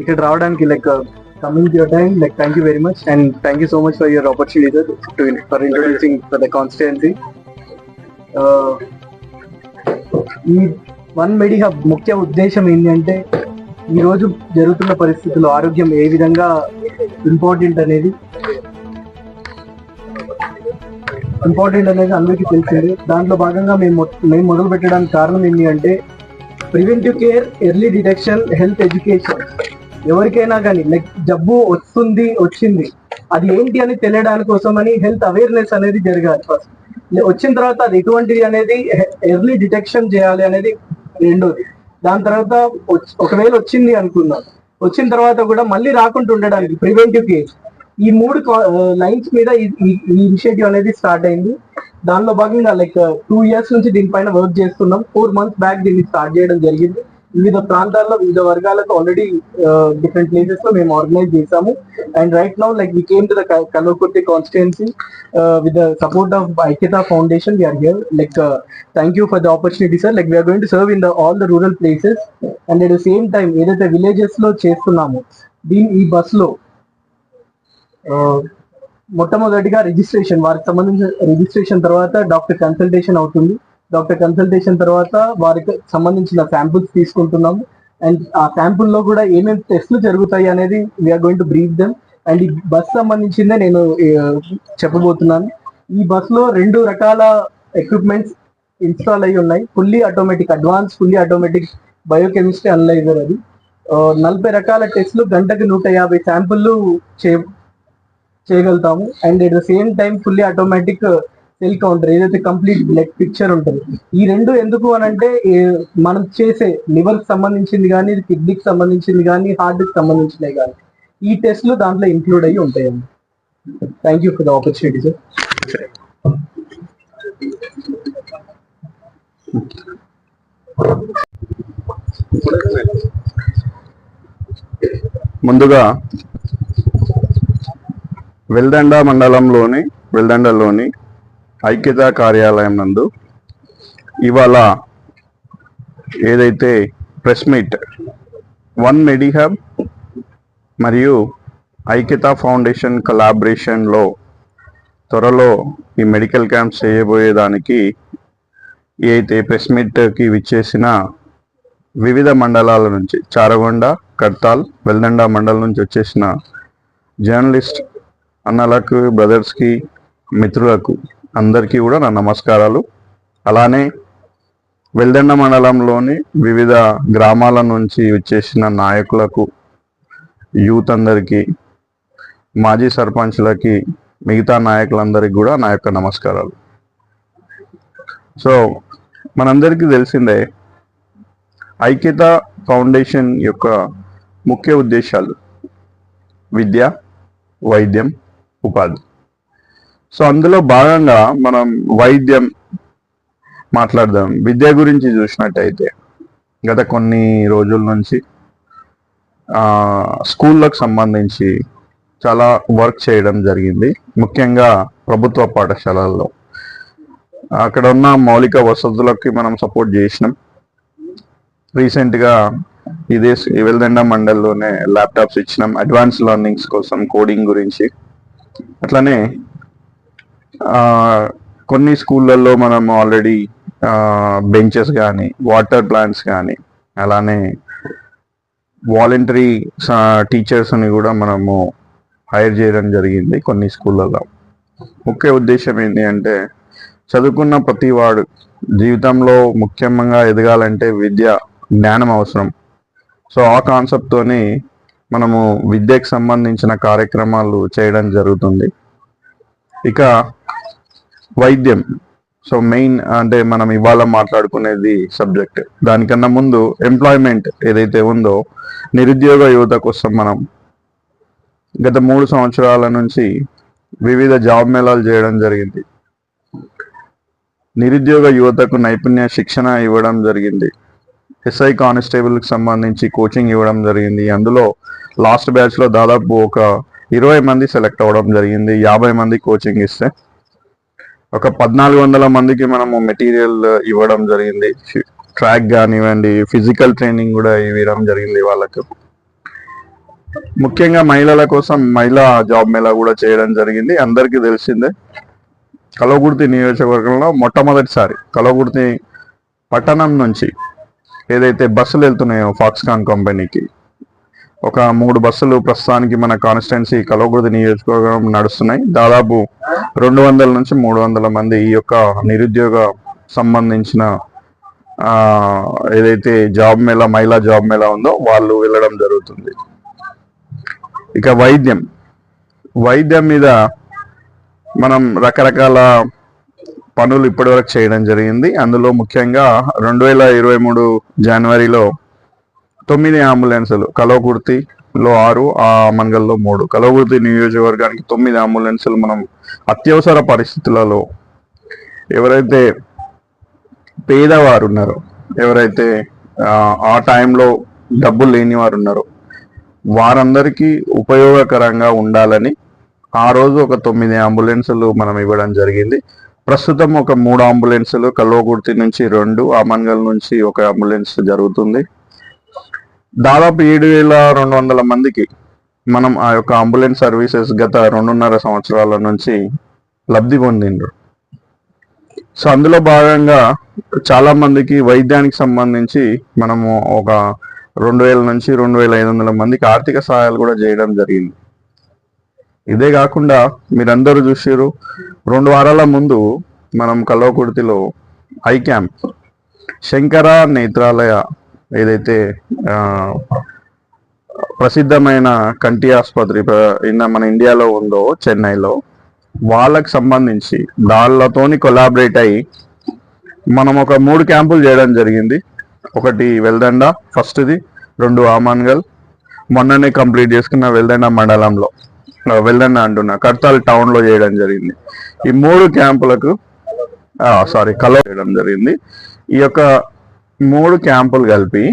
ఇక్కడ రావడానికి like coming your time like thank you very much and thank you so much for your opportunity to for introducing for the constituency ఈ one medi hub ముఖ్య ఉద్దేశం ఏంటంటే ఈరోజు ఈ రోజు జరుగుతున్న పరిస్థితుల్లో ఆరోగ్యం ఏ విధంగా ఇంపార్టెంట్ అనేది ఇంపార్టెంట్ అనేది అందరికీ తెలిసింది. దాంట్లో భాగంగా మేము మేము మొదలు పెట్టడానికి కారణం ఏంటి అంటే preventive care early detection health education ఎవరికైనా కానీ లైక్ జబ్బు వస్తుంది వచ్చింది. అది ఏంటి అని తెలియడానికి కోసమని హెల్త్ అవేర్నెస్ అనేది జరగాలి ఫస్ట్ వచ్చిన తర్వాత అది ఎటువంటిది అనేది ఎర్లీ డిటెక్షన్ చేయాలి అనేది రెండోది. దాని తర్వాత ఒకవేళ వచ్చింది అనుకుందాం. వచ్చిన తర్వాత కూడా మళ్ళీ రాకుండా ఉండడానికి ప్రివెంటివ్ కేర్ ఈ మూడు లైన్స్ మీద ఈ- ఈ ఇనిషియేటివ్ అనేది స్టార్ట్ అయింది. దానిలో భాగంగా లైక్ టూ ఇయర్స్ నుంచి దీనిపైన వర్క్ చేస్తున్నాం. ఫోర్ మంత్స్ బ్యాక్ దీన్ని స్టార్ట్ చేయడం జరిగింది. వివిధ ప్రాంతాల్లో వివిధ వర్గాలకు ఆల్రెడీ డిఫరెంట్ ప్లేసెస్లో మేము ఆర్గనైజ్ చేసాము and right now like we came to the Kalwakurthy constituency with the support of Aikyata foundation we are here like thank you for the opportunity sir like we are going to serve in the all the rural places and at the same time ఏదైతే విలేజెస్లో చేస్తున్నామో దీని ఈ బస్లో మొట్టమొదటిగా registration వారికి సంబంధించిన registration తర్వాత డాక్టర్ కన్సల్టేషన్ అవుతుంది. డాక్టర్ కన్సల్టేషన్ తర్వాత వారికి సంబంధించిన శాంపుల్స్ తీసుకుంటున్నాము. అండ్ ఆ శాంపుల్లో కూడా ఏమేమి టెస్ట్లు జరుగుతాయి అనేది we are going to brief them and ఈ బస్ సంబంధించిందే నేను చెప్పబోతున్నాను. ఈ బస్లో రెండు రకాల ఎక్విప్మెంట్స్ ఇన్స్టాల్ అయి ఉన్నాయి. Fully automatic advance fully automatic biochemistry analyser అది. నలభై రకాల టెస్ట్లు గంటకు నూట యాభై శాంపుల్ చే చేయగలుగుతాము. And at the same time fully automatic cell counter ఏదైతే కంప్లీట్ బ్లడ్ పిక్చర్ ఉంటుంది ఈ రెండు ఎందుకు అని అంటే మనం చేసే లివర్కి సంబంధించింది కానీ కిడ్నీకి సంబంధించింది కానీ హార్ట్కి సంబంధించినవి కానీ ఈ టెస్ట్లు దాంట్లో ఇంక్లూడ్ అయ్యి ఉంటాయండి. Thank you for the opportunity sir ముందుగా వెల్దండ మండలంలోని వెల్దండలోని ఐక్యతా కార్యాలయం నందు ఇవాళ ఏదైతే ప్రెస్ మీట్ వన్ మెడిహబ్ మరియు ఐక్యతా ఫౌండేషన్ కలాబరేషన్లో త్వరలో ఈ మెడికల్ క్యాంప్స్ చేయబోయేదానికి ఏదైతే ప్రెస్ మీట్కి విచ్చేసిన వివిధ మండలాల నుంచి చారగొండ కడ్తాల్ వెల్దండ మండలం నుంచి వచ్చేసిన జర్నలిస్ట్ అన్నలకు బ్రదర్స్కి మిత్రులకు అందరికీ కూడా నా నమస్కారాలు. అలానే వెల్దండ మండలంలోని వివిధ గ్రామాల నుంచి వచ్చేసిన నాయకులకు యూత్ అందరికీ మాజీ సర్పంచ్లకి మిగతా నాయకులందరికీ కూడా నా యొక్క నమస్కారాలు. సో మనందరికీ తెలిసిందే ఐక్యత ఫౌండేషన్ యొక్క ముఖ్య ఉద్దేశాలు విద్య వైద్యం ఉపాధి. సో అందులో భాగంగా మనం వైద్యం మాట్లాడదాం. విద్య గురించి చూసినట్టయితే గత కొన్ని రోజుల నుంచి స్కూళ్ళకు సంబంధించి చాలా వర్క్ చేయడం జరిగింది. ముఖ్యంగా ప్రభుత్వ పాఠశాలల్లో. అక్కడ ఉన్న మౌలిక వసతులకి మనం సపోర్ట్ చేసినాం. రీసెంట్గా ఇదే వెల్దండ మండల్లోనే ల్యాప్టాప్స్ ఇచ్చినాం. అడ్వాన్స్ లెర్నింగ్స్ కోసం కోడింగ్ గురించి. అట్లనే కొన్ని స్కూళ్ళల్లో మనం ఆల్రెడీ బెంచెస్ కానీ వాటర్ ప్లాంట్స్ కానీ అలానే వాలంటరీ టీచర్స్ని కూడా మనము హైర్ చేయడం జరిగింది కొన్ని స్కూళ్ళల్లో. ముఖ్య ఉద్దేశం ఏంటి అంటే చదువుకున్న ప్రతి వాడు జీవితంలో ముఖ్యంగా ఎదగాలంటే విద్య జ్ఞానం అవసరం. సో ఆ కాన్సెప్ట్తోని మనము విద్యకు సంబంధించిన కార్యక్రమాలు చేయడం జరుగుతుంది. ఇక వైద్యం. సో మెయిన్ అంటే మనం ఇవాళ మాట్లాడుకునేది సబ్జెక్ట్ దానికన్నా ముందు ఎంప్లాయ్మెంట్ ఏదైతే ఉందో నిరుద్యోగ యువత కోసం మనం గత మూడు సంవత్సరాల నుంచి వివిధ జాబ్ మేళాలు చేయడం జరిగింది. నిరుద్యోగ యువతకు నైపుణ్య శిక్షణ ఇవ్వడం జరిగింది. ఎస్ఐ కానిస్టేబుల్కి సంబంధించి కోచింగ్ ఇవ్వడం జరిగింది. అందులో లాస్ట్ బ్యాచ్లో దాదాపు ఒక ఇరవై మంది సెలెక్ట్ అవ్వడం జరిగింది. యాభై మంది కోచింగ్ ఇస్తే ఒక పద్నాలుగు వందల మందికి మనము మెటీరియల్ ఇవ్వడం జరిగింది. ట్రాక్ కానివ్వండి ఫిజికల్ ట్రైనింగ్ కూడా ఇవ్వడం జరిగింది వాళ్ళకు. ముఖ్యంగా మహిళల కోసం మహిళా జాబ్ మేళా కూడా చేయడం జరిగింది. అందరికీ తెలిసిందే కలవగుర్తి నియోజకవర్గంలో మొట్టమొదటిసారి కలవగుర్తి పట్టణం నుంచి ఏదైతే బస్సులు వెళ్తున్నాయో ఫాక్స్కాన్ కంపెనీకి ఒక మూడు బస్సులు ప్రస్తుతానికి మన కాన్స్టిట్యున్సీ కలవకుర్తి నియోజకవర్గం నడుస్తున్నాయి. దాదాపు రెండు వందల నుంచి మూడు వందల మంది ఈ యొక్క నిరుద్యోగ సంబంధించిన ఏదైతే జాబ్ మేళా మహిళా జాబ్ మేళా ఉందో వాళ్ళు వెళ్ళడం జరుగుతుంది. ఇక వైద్యం. వైద్యం మీద మనం రకరకాల పనులు ఇప్పటివరకు చేయడం జరిగింది. అందులో ముఖ్యంగా రెండు వేల ఇరవై మూడు జనవరిలో తొమ్మిది అంబులెన్సులు కలవకుర్తిలో ఆరు ఆ మనగల్లో మూడు. కలవకుర్తి నియోజకవర్గానికి తొమ్మిది అంబులెన్సులు మనం అత్యవసర పరిస్థితులలో ఎవరైతే పేదవారు ఉన్నారో ఎవరైతే ఆ, ఆ టైంలో డబ్బులు లేని వారు ఉన్నారో వారందరికీ ఉపయోగకరంగా ఉండాలని ఆ రోజు ఒక తొమ్మిది అంబులెన్సులు మనం ఇవ్వడం జరిగింది. ప్రస్తుతం ఒక మూడు అంబులెన్సులు కల్వకుర్తి నుంచి రెండు ఆమన్గల్ నుంచి ఒక అంబులెన్స్ జరుగుతుంది. దాదాపు ఏడు వేల రెండు వందల మందికి మనం ఆ యొక్క అంబులెన్స్ సర్వీసెస్ గత రెండున్నర సంవత్సరాల నుంచి లబ్ధి పొందిండ్రు. సో అందులో భాగంగా చాలా మందికి వైద్యానికి సంబంధించి మనము ఒక రెండు వేల నుంచి రెండు వేల ఐదు వందల మందికి ఆర్థిక సహాయాలు కూడా చేయడం జరిగింది. ఇదే కాకుండా మీరందరూ చూసారు రెండు వారాల ముందు మనం కల్వకుర్తిలో ఐ క్యాంప్ శంకర నేత్రాలయ ఏదైతే ప్రసిద్ధమైన కంటి ఆసుపత్రి మన ఇండియాలో ఉందో చెన్నైలో వాళ్ళకు సంబంధించి దాళ్ళతోని కొలాబరేట్ అయ్యి మనం ఒక మూడు క్యాంపులు చేయడం జరిగింది. ఒకటి వెల్దండ ఫస్ట్ది రెండు ఆమాన్గల్. మొన్ననే కంప్లీట్ చేసుకున్న వెల్దండ మండలంలో వెల్దండ అంటున్నా కడతాల్ టౌన్లో చేయడం జరిగింది. ఈ మూడు క్యాంపులకు సారీ కలవ చేయడం జరిగింది. ఈ యొక్క మూడు క్యాంపులు కలిపి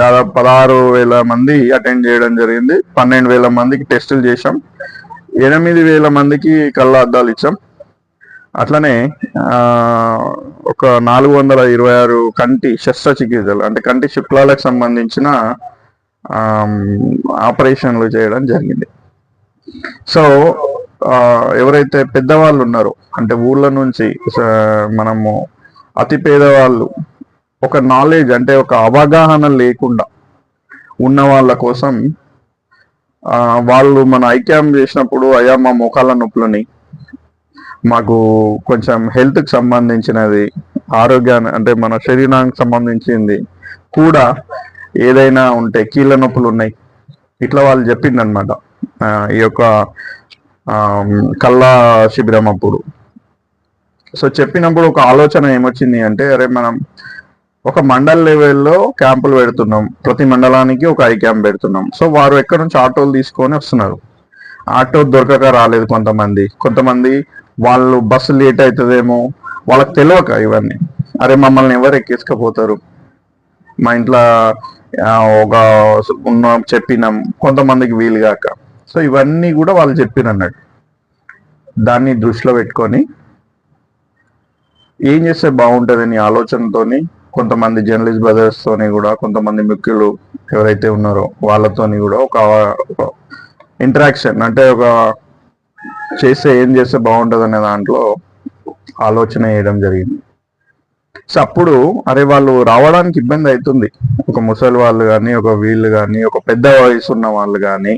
దాదాపు పదహారు వేల మంది అటెండ్ చేయడం జరిగింది. పన్నెండు వేల మందికి టెస్టులు చేశాం. ఎనిమిది వేల మందికి కళ్ళ అద్దాలు ఇచ్చాం. అట్లనే ఒక నాలుగు వందల ఇరవై ఆరు కంటి శస్త్రచికిత్సలు అంటే కంటి శుక్లాలకు సంబంధించిన ఆపరేషన్లు చేయడం జరిగింది. సో ఎవరైతే పెద్దవాళ్ళు ఉన్నారో అంటే ఊళ్ళ నుంచి మనము అతి పేదవాళ్ళు ఒక నాలెడ్జ్ అంటే ఒక అవగాహన లేకుండా ఉన్న వాళ్ళ కోసం వాళ్ళు మన ఐక్యాం చేసినప్పుడు అయ్యా మా మోకాళ్ళ నొప్పులని మాకు కొంచెం హెల్త్కి సంబంధించినది ఆరోగ్యాన్ని అంటే మన శరీరానికి సంబంధించింది కూడా ఏదైనా ఉంటే కీళ్ళ నొప్పులు ఉన్నాయి. ఇట్లా వాళ్ళు చెప్పిందనమాట ఈ యొక్క కళ్ళ శిబిరం అప్పుడు. సో చెప్పినప్పుడు ఒక ఆలోచన ఏమొచ్చింది అంటే అరే మనం ఒక మండల్ లెవెల్లో క్యాంపులు పెడుతున్నాం. ప్రతి మండలానికి ఒక ఐ క్యాంప్ పెడుతున్నాం. సో వారు ఎక్కడి నుంచి ఆటోలు తీసుకొని వస్తున్నారు. ఆటో దొరకక రాలేదు కొంతమంది. కొంతమంది వాళ్ళు బస్సు లేట్ అవుతుందేమో వాళ్ళకి తెలియక ఇవన్నీ. అరే మమ్మల్ని ఎవరు ఎక్కించకపోతారు మా ఇంట్లో ఒక ఉన్న చెప్పినాం. కొంతమందికి వీలు కాక. సో ఇవన్నీ కూడా వాళ్ళు చెప్పిన అన్నట్టు దాన్ని దృష్టిలో పెట్టుకొని ఏం చేస్తే బాగుంటుందని ఆలోచనతోని కొంతమంది జర్నలిస్ట్ బ్రదర్స్ తోని కూడా కొంతమంది ముఖ్యులు ఎవరైతే ఉన్నారో వాళ్ళతోని కూడా ఒక ఇంటరాక్షన్ అంటే ఒక చేస్తే ఏం చేస్తే బాగుంటుంది అనే దాంట్లో ఆలోచన చేయడం జరిగింది. సో అప్పుడు అరే వాళ్ళు రావడానికి ఇబ్బంది అవుతుంది ఒక ముసలి వాళ్ళు కానీ ఒక వీళ్ళు కానీ ఒక పెద్ద వయసు ఉన్న వాళ్ళు కానీ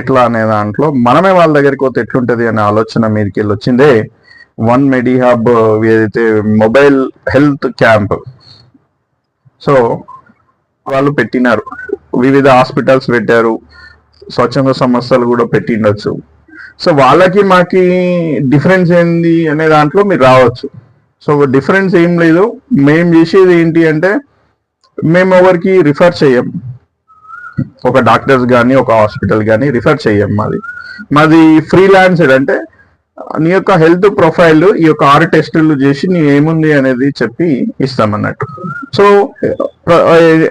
ఎట్లా అనే దాంట్లో మనమే వాళ్ళ దగ్గరికి పోతే ఎట్లుంటది అనే ఆలోచన మీదకి వెళ్ళి వచ్చిందే వన్ మెడి హబ్ ఏదైతే మొబైల్ హెల్త్ క్యాంప్. సో వాళ్ళు పెట్టినారు. వివిధ హాస్పిటల్స్ పెట్టారు. స్వచ్ఛంద సంస్థలు కూడా పెట్టిండొచ్చు. సో వాళ్ళకి మాకి డిఫరెన్స్ ఏంది అనే దాంట్లో మీరు రావచ్చు. సో డిఫరెన్స్ ఏం లేదు. మేము చేసేది ఏంటి అంటే మేము ఎవరికి రిఫర్ చేయం. ఒక డాక్టర్స్ కానీ ఒక హాస్పిటల్ కానీ రిఫర్ చేయం మాది. మాది ఫ్రీలాన్స్డ్ అంటే నీ యొక్క హెల్త్ ప్రొఫైల్ ఈ యొక్క ఆరు టెస్టులు చేసి నీ ఏముంది అనేది చెప్పి ఇస్తామన్నట్టు. సో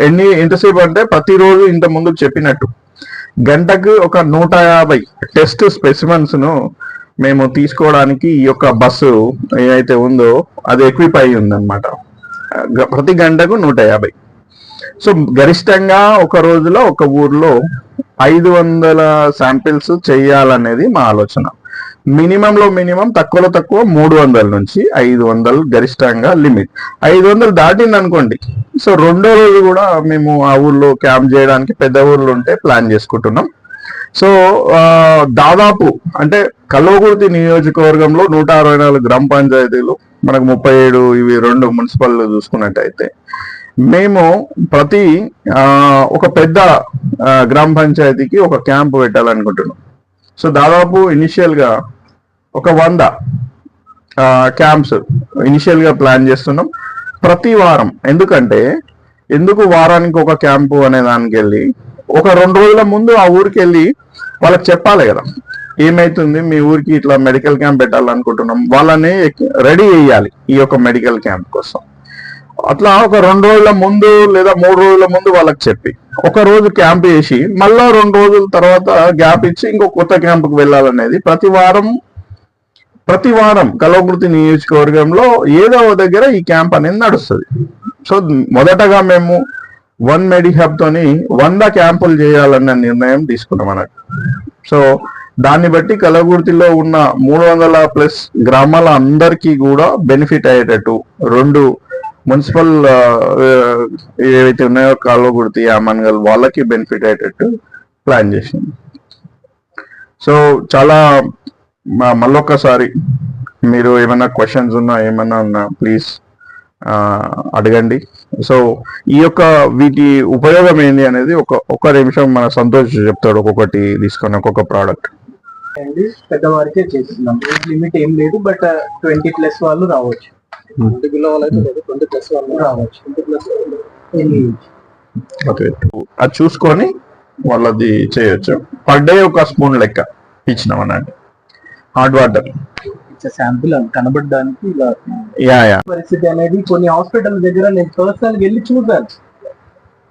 ఎన్ని ఎంతసేపు అంటే ప్రతిరోజు ఇంత ముందు చెప్పినట్టు. గంటకు ఒక నూట యాభై టెస్ట్ స్పెసిమన్స్ను మేము తీసుకోవడానికి ఈ యొక్క బస్సు ఏదైతే ఉందో అది ఎక్విప్ అయి ఉందన్నమాట. ప్రతి గంటకు నూట యాభై. సో గరిష్టంగా ఒక రోజులో ఒక ఊర్లో ఐదు వందల శాంపిల్స్ చేయాలనేది మా ఆలోచన. మినిమం లో మినిమం తక్కువలో తక్కువ మూడు వందల నుంచి ఐదు వందలు గరిష్టంగా లిమిట్. ఐదు వందలు దాటింది అనుకోండి. సో రెండో రోజు కూడా మేము ఆ ఊర్లో క్యాంప్ చేయడానికి పెద్ద ఊర్లు ఉంటే ప్లాన్ చేసుకుంటున్నాం. సో దాదాపు అంటే కల్వకుర్తి నియోజకవర్గంలో నూట అరవై నాలుగు గ్రామ పంచాయతీలు మనకు ముప్పై ఏడు ఇవి రెండు మున్సిపల్ చూసుకున్నట్టయితే మేము ప్రతి ఒక పెద్ద గ్రామ పంచాయతీకి ఒక క్యాంప్ పెట్టాలనుకుంటున్నాం. సో దాదాపు ఇనిషియల్గా ఒక వంద క్యాంప్స్ ఇనిషియల్గా ప్లాన్ చేస్తున్నాం. ప్రతి వారం ఎందుకంటే ఎందుకు వారానికి ఒక క్యాంపు అనే దానికి వెళ్ళి ఒక రెండు రోజుల ముందు ఆ ఊరికి వెళ్ళి వాళ్ళకి చెప్పాలి కదా. ఏమైతుంది మీ ఊరికి ఇట్లా మెడికల్ క్యాంప్ పెట్టాలనుకుంటున్నాం వాళ్ళని రెడీ చేయాలి ఈ యొక్క మెడికల్ క్యాంప్ కోసం. అట్లా ఒక రెండు రోజుల ముందు లేదా మూడు రోజుల ముందు వాళ్ళకి చెప్పి. ఒక రోజు క్యాంప్ చేసి మళ్ళా రెండు రోజుల తర్వాత గ్యాప్ ఇచ్చి ఇంకో కొత్త క్యాంపుకి వెళ్ళాలనేది. ప్రతి వారం ప్రతి వారం కలవకృతి నియోజకవర్గంలో ఏదో ఒక దగ్గర ఈ క్యాంప్ అనేది నడుస్తుంది. సో మొదటగా మేము వన్ మెడి హబ్ తోని వంద క్యాంపులు చేయాలన్న నిర్ణయం తీసుకున్నాం అన్నట్టు. సో దాన్ని బట్టి కలగుర్తిలో ఉన్న మూడు వందల ప్లస్ గ్రామాల అందరికీ కూడా బెనిఫిట్ అయ్యేటట్టు రెండు మున్సిపల్ ఏవైతే ఉన్నాయో కల్వకుర్తి యామన్గల్ వాళ్ళకి బెనిఫిట్ అయ్యేటట్టు ప్లాన్ చేసింది. సో చాలా మ- మళ్ళొక్కసారి మీరు ఏమైనా క్వశ్చన్స్ ఉన్నా ఏమైనా ఉన్నా ప్లీజ్ అడగండి. సో ఈ యొక్క వీటి ఉపయోగం ఏంటి అనేది ఒక ఒక నిమిషం మన సంతోష్ చెప్తాడు ఒక్కొక్కటి తీసుకొని ఒక్కొక్క ప్రోడక్ట్ పెద్దవారికే చేస్తున్నాం. లిమిట్ ఏం లేదు బట్ ట్వంటీ ప్లస్ వాళ్ళు రావచ్చు. ట్వంటీ బిలో వాళ్ళు అయితే లేదు ట్వంటీ ప్లస్ వాళ్ళు రావచ్చు. Twenty plus okay. అది చూసుకొని వాళ్ళది చేయొచ్చు. పర్ డే ఒక స్పూన్ లెక్క ఇచ్చినాం అన్నట్టు. హాట్ వాటర్ శాంపుల్ కనబడడానికి ఇలా యా యా. పరిస్థితి అనేది కొన్ని హాస్పిటల్ దగ్గర నేను పర్సనల్ వెళ్ళి చూసాను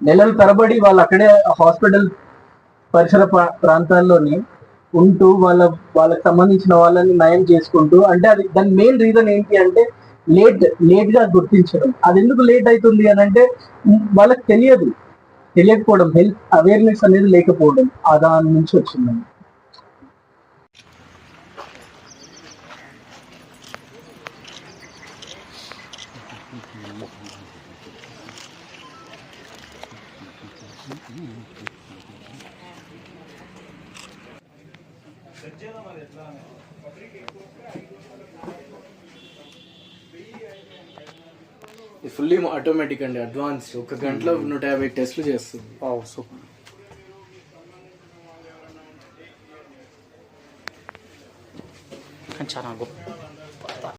నెలల తరబడి వాళ్ళు అక్కడే హాస్పిటల్ పరిసర ప్రా- ప్రాంతాల్లోని ఉంటూ వాళ్ళ వాళ్ళకి సంబంధించిన వాళ్ళని నయం చేసుకుంటూ అంటే అది దాని మెయిన్ రీజన్ ఏంటి అంటే లేట్ లేట్గా గుర్తించడం. అది ఎందుకు లేట్ అవుతుంది అని అంటే ఉమ్, వాళ్ళకి తెలియదు. తెలియకపోవడం హెల్త్ అవేర్నెస్ అనేది లేకపోవడం. ఆ దాని నుంచి వచ్చిందండి ఇది ఫుల్లీ ఆటోమేటిక్ అండి అడ్వాన్స్ ఒక గంటలో నూట యాభై టెస్ట్లు చేస్తుంది. సూపర్ చాలా గొప్ప